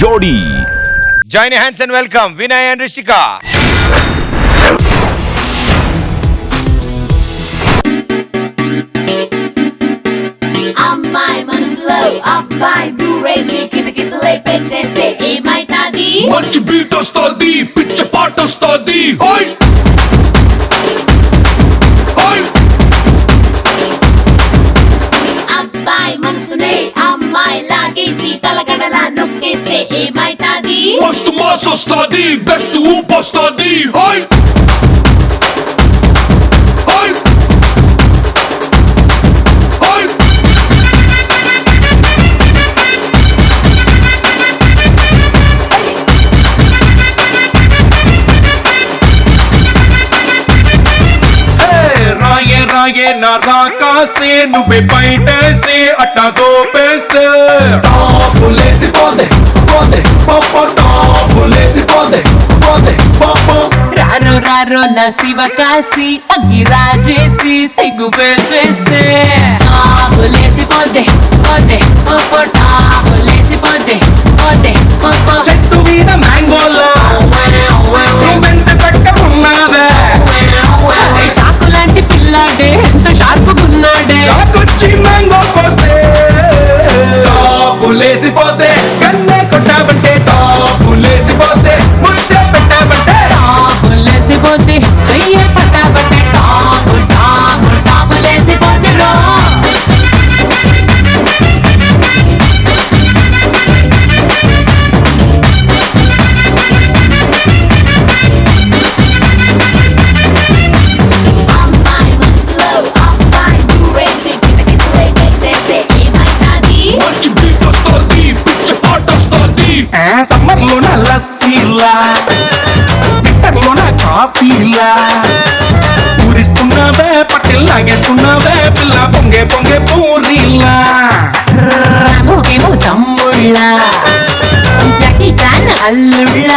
జోడీ. Join hands and welcome. Vinay and Rishika. అమ్మాయి మనసులో అబ్బాయి దూరేసి కితకితలై పెట్టేస్తే ఏమైతాది? మంచి బీట్ వస్తుంది పిచ్చ పాట వస్తుంది ఏమైతాది? మస్తు మాస్ వస్తుంది బెస్ట్ ఊప్ వస్తుంది ఓయ్ ఓయ్ ఓయ్ రాయే రాయే నా రాకాసే నువ్వే బయటేసే అట్టా దోపేస్తే టాపులేసి పోందే పోందే పప్ప పోందే పోందే పప్ప రారో రారో నా శివ కాసి అగ్గి రాజేసి సిగ్గు పెట్టేస్తే చాపులేసి పోతే పోతే పొప్పో టాపులేసి పోతే పోతే పొప్పో చెట్టు మీద మ్యాంగోలా కాఫీలా ఊరిస్తున్నావే పట్టెల్ లాగేస్తున్నావే పిల్ల పొంగే పొంగే పూరీలా రాముకేమో తమ్ముళ్ళ జకి అల్లుళ్ళ.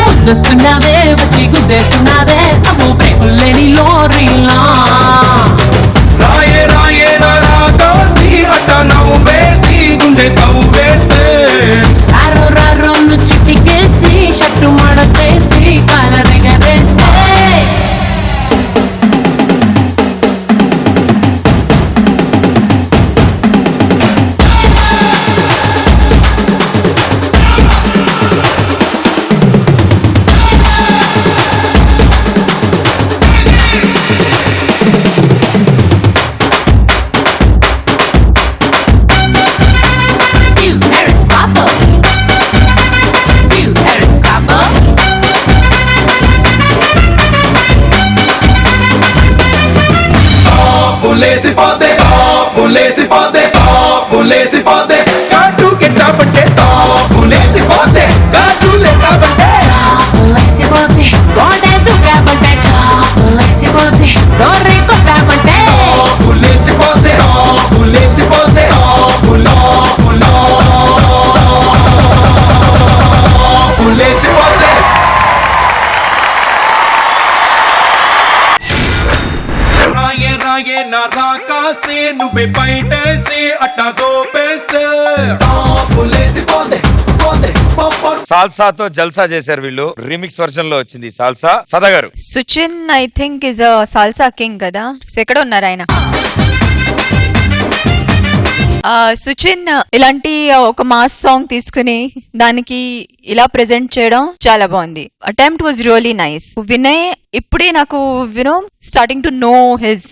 ముద్దొస్తున్నావే వచ్చి గుద్దేస్తున్నావే అమ్మో బ్రేకుల్లేని లోరీలా. lazy రాయే నా రాకాసి నువ్వే బయటేసి అట్ట దోపేస్తే. టాపులేసి పోతే పోతే పప్ప సాల్సాతో జల్సా చేశారు వీళ్ళు. రీమిక్స్ వర్షన్లో వచ్చింది సాల్సా. సదా గారు. Suchin I think is a salsa king కదా. సో ఎక్కడ ఉన్నారు ఆయన. సుచిన్ ఇలాంటి ఒక మాస్ సాంగ్ తీసుకుని దానికి ఇలా ప్రెజెంట్ చేయడం చాలా బాగుంది. Attempt was really nice Vinay ఇప్పుడే నాకు you know starting to know his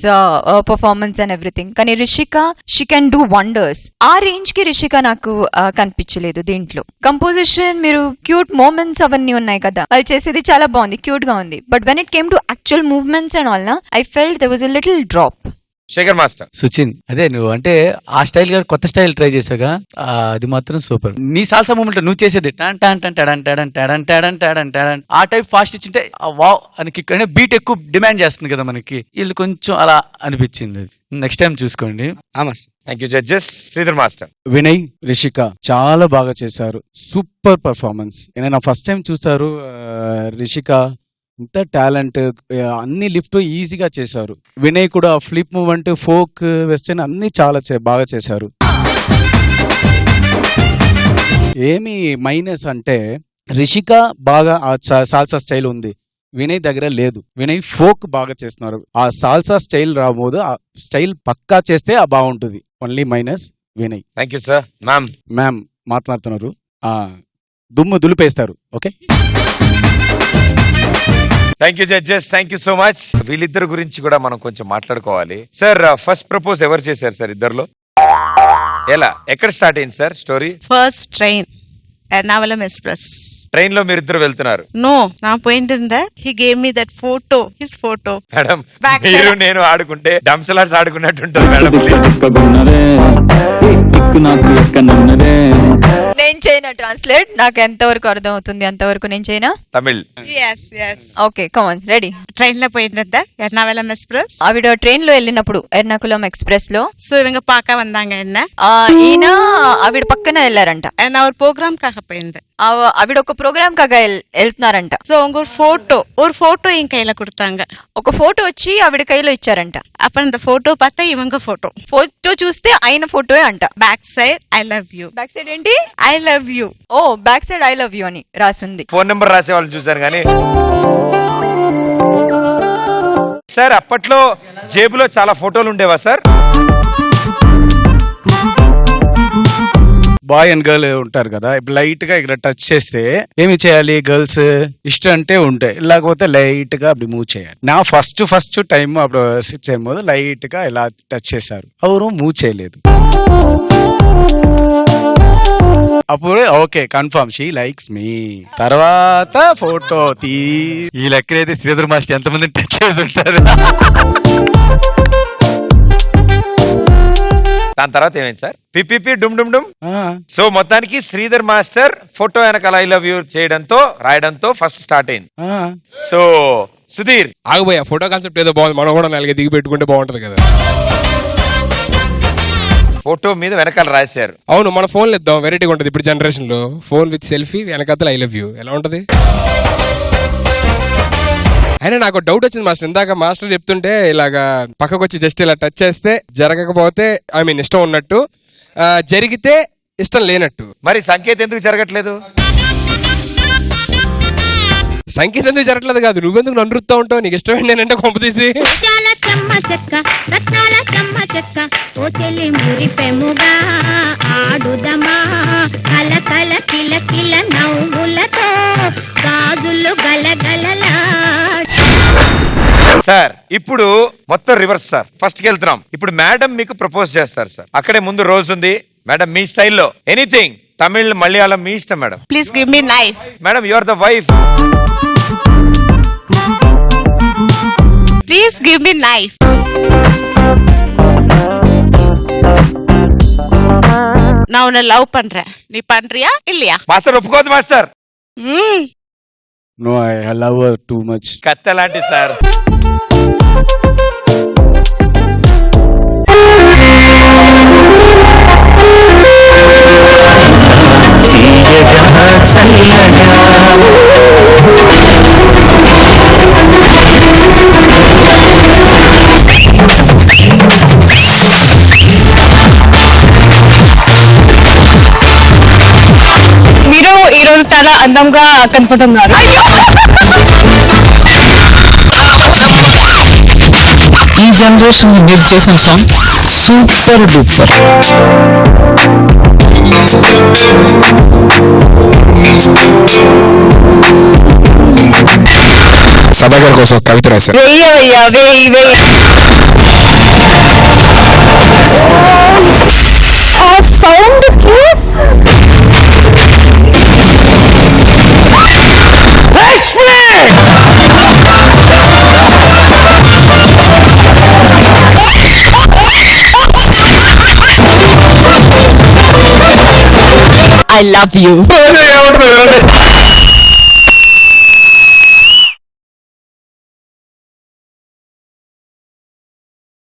performance and everything కానీ Rishika she can do wonders ఆ రేంజ్కి రిషిక నాకు కనిపించలేదు దీంట్లో. కంపోజిషన్ మీరు క్యూట్ మూమెంట్స్ అవన్నీ ఉన్నాయి కదా అది చేసేది చాలా బాగుంది క్యూట్గా ఉంది. But when it came to actual movements and all నా I felt there was a little drop Shekhar master. Suchin అదే నువ్వు అంటే ఆ స్టైల్గా కొత్త స్టైల్ ట్రై చేసావుగా ఆ, అది మాత్రం సూపర్. నీ సాల్సా మూమెంట్ నువ్వు చేసేది టాన్ టాన్ ఆ టైప్ ఫాస్ట్ ఇచ్చింటే వావ్ అని కిక్ అంటే బీట్ ఎక్కువ డిమాండ్ చేస్తుంది కదా మనకి. వీళ్ళు కొంచెం అలా అనిపించింది. నెక్స్ట్ టైం చూసుకోండి. Thank you judges Sridhar master. Vinay Rishika చాలా బాగా చేశారు. Super performance. నేను ఫస్ట్ టైం చూస్తారు రిషిక? ఇంత టాలెంట్ అన్ని లిఫ్ట్ ఈజీగా చేశారు. వినయ్ కూడా ఫ్లిప్ మూమెంట్ ఫోక్ వెస్టర్న్ అన్ని చాలా బాగా చేశారు. ఏమి మైనస్ అంటే రిషిక బాగా ఆ సాల్సా స్టైల్ ఉంది. వినయ్ దగ్గర లేదు. వినయ్ ఫోక్ బాగా చేస్తున్నారు. ఆ సాల్సా స్టైల్ రాబోదు ఆ స్టైల్ పక్కా చేస్తే ఆ బాగుంటుంది. Only minus Vinay. Thank you sir ma'am ma'am మాట్లాడుతున్నారు. ఆ దుమ్ము దులిపేస్తారు. Okay? Thank you judges thank you so much వీళ్ళిద్దరి గురించి కూడా మనం కొంచెం మాట్లాడుకోవాలి. సార్ ఫస్ట్ ప్రపోజ్ ఎవరు చేశారు సార్ ఇద్దరులో? ఎలా? ఎక్కడ స్టార్ట్ అయింది sir story first train Ernakulam express ట్రైన్లో మీరు ఇద్దరు వెళ్తున్నారు నో నా పాయింట్ ఉందా he gave me that photo his photo madam మీరు నేను ఆడుకుంటే డంసలాట్స్ ఆడుకున్నట్టు మేడం నేను చేయనా ట్రాన్స్లేట్ నాకు ఎంతవరకు అర్థం అవుతుంది అంతవరకు నేను చేయనా? Tamil. Yes yes okay come on ready ట్రైన్లో போயிட்டு ఎర్నాకులం ఎక్స్ప్రెస్ ఆవిడ ట్రైన్లో వెళ్ళినప్పుడు ఎర్నాకులం ఎక్స్ప్రెస్లో సో இவங்க పాక వందాంగ ఆ, ఈయన ఆవిడ పక్కన వెళ్ళారంట. நான் అవర్ ప్రోగ్రామ్ కాకపోయింది. ఆ- ఆవిడ ఒక ప్రోగ్రామ్ కాగా వెళ్- వెళ్తున్నారంట సో அவங்க ஒரு போட்டோ ஒரு போட்டோ என் கையில கொடுத்தாங்க ఒక ఫోటో వచ్చి ఆవిడ కైలో ఇచ్చారంట அப்புறம் இந்த போட்டோ பார்த்தா இவங்க போட்டோ ఫోటో చూస్తే ఆయన ఫోటోయే అంట back side I love you back side ఏంటి I love you oh back side I love you అని రాసింది ఫోన్ నెంబర్ రాసే వాళ్ళని చూశాను కానీ సార్ అప్పట్లో జేబులో చాలా ఫోటోలు ఉండేవా సార్ బాయ్ అండ్ గర్ల్ ఉంటారు కదా ఇప్పుడు లైట్గా ఇక్కడ టచ్ చేస్తే ఏమి చేయాలి? గర్ల్స్ ఇష్టం అంటే ఉంటాయి లేకపోతే లైట్గా అప్పుడు మూవ్ చేయాలి. నా ఫస్ట్ ఫస్ట్ టైం అప్పుడు సిట్ చేయబోదు లైట్గా ఇలా టచ్ చేశారు. ఎవరు మూవ్ చేయలేదు. అప్పుడు okay confirm she likes me తర్వాత ఫోటో తీ ఈ లెక్కన అయితే శ్రీధర్ మాస్టర్ ఎంతమంది టచ్ చేసి ఉంటారు? దాని తర్వాత ఏమైంది సార్? పిపిపి డుమ్ డుమ్ డుమ్. ఆ, సో మొత్తానికి శ్రీధర్ మాస్టర్ ఫోటో వెనకాల ఐ లవ్ యూ చేయడంతో రాయడంతో ఫస్ట్ స్టార్ట్ అయింది. ఆ. సో సుధీర్. ఆగబోయా ఫోటో కాన్సెప్ట్ ఏదో బాగుంది. మనం కూడా నాలుగు దిగి పెట్టుకుంటే బాగుంటది కదా. ఫోటో మీద వెనకాల రాశారు. అవును మన ఫోన్లు ఇద్దాం. వెరైటీగా ఉంటుంది. ఇప్పుడు జనరేషన్లో ఫోన్ విత్ సెల్ఫీ వెనకాతల ఐ లవ్ యూ ఎలా ఉంటది? అయినా నాకు డౌట్ వచ్చింది మాస్టర్. ఇందాక మాస్టర్ చెప్తుంటే ఇలాగా పక్కకు వచ్చి జస్ట్ ఇలా టచ్ చేస్తే జరగకపోతే ఐ మీన్ ఇష్టం ఉన్నట్టు ఆ, జరిగితే ఇష్టం లేనట్టు. మరి సంకేత్ ఎందుకు జరగట్లేదు? సంగీతం ఎందుకు జరగట్లేదు కాదు నువ్వెందుకు నన్ను రుత్తా ఉంటావు? నీకు ఇష్టం ఏంటంటే కొంప తీసి. రత్నాల చెమ్మ చెక్క రత్నాల చెమ్మ చెక్క ఓ చెల్లి మురిపెముగా ఆడుదమా? కల కల కిల కిల నవ్వులతో గాజులు గలగలలా సార్ ఇప్పుడు మొత్తం రివర్స్ సార్ ఫస్ట్ కి వెళ్తున్నాం ఇప్పుడు మేడం మీకు ప్రపోజ్ చేస్తారు సార్ అక్కడే ముందు రోజు ఉంది మేడం మీ స్టైల్లో ఎనీథింగ్ తమిళ్ మలయాళం మీ ఇష్టం madam please give me knife madam you are the wife please give me knife நான் உன்னை லவ் பண்றேன் நீ பண்றியா இல்லையா మాస్టర్ ఒప్పుకోదు మాస్టర్ ம் no I love too much కత్త లాంటి సార్ మీరు చాలా అందంగా కనపడుతున్నారు? ఈ జనరేషన్ మీరు చేసిన సాంగ్ సూపర్ డూపర్ సభాగారి కోసం కవిత రాశారు. వెయ్యవయ్యా వెయ్యి వెయ్యి. ఆ ఐ లవ్ యూ ఏమంటుంది